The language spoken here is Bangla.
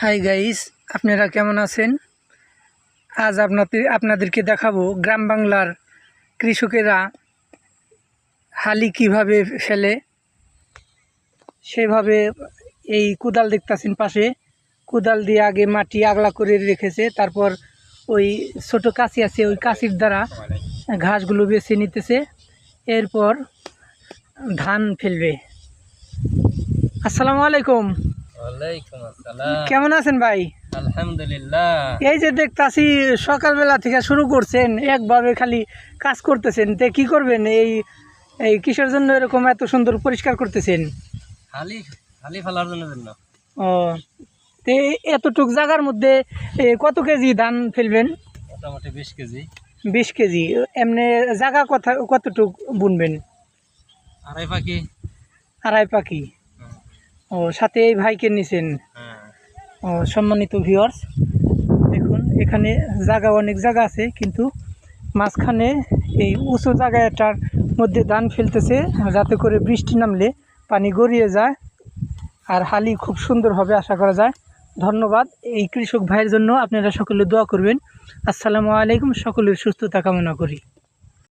হাই গাইস আপনারা কেমন আছেন? আজ আপনাদের আপনাদেরকে দেখাবো গ্রাম বাংলার কৃষকেরা হালি কীভাবে ফেলে, সেভাবে এই কোদাল দেখতাছেন পাশে। কোদাল দিয়ে আগে মাটি আগলা করে রেখেছে, তারপর ওই ছোট কাঁচি আছে, ওই কাঁচির দ্বারা ঘাসগুলো বেছে নিতেছে। এরপর ধান ফেলবে। আসসালামু আলাইকুম। কেমন আছেন ভাই? আলহামদুলিল্লাহ। এই যে দেখতাছি সকালবেলা থেকে শুরু করছেন একভাবে খালি কাজ করতেছেন। তে কি করবেন? এই এই কিসের জন্য এরকম এত সুন্দর পরিষ্কার করতেছেন? ফেলার জন্য ও তে এতটুক জায়গার মধ্যে কত কেজি ধান ফেলবেন? মোটামুটি বিশ কেজি। বিশ কেজি। এমনি জায়গা কথা কতটুক বুনবেন? আড়াই পাখি। আড়াই পাখি। ও, সাথে এই ভাইকে নিছেন। ও, সম্মানিত ভিউয়ার্স দেখুন, এখানে জায়গা অনেক জায়গা আছে, কিন্তু মাঝখানে এই উঁচু জায়গাটার মধ্যে ধান ফেলতেছে, যাতে করে বৃষ্টি নামলে পানি গড়িয়ে যায়, আর হালি খুব সুন্দর হবে আশা করা যায়। ধন্যবাদ এই কৃষক ভাইয়ের জন্য, আপনারা সকলে দোয়া করবেন। আসসালামু আলাইকুম, সকলের সুস্থতা কামনা করি।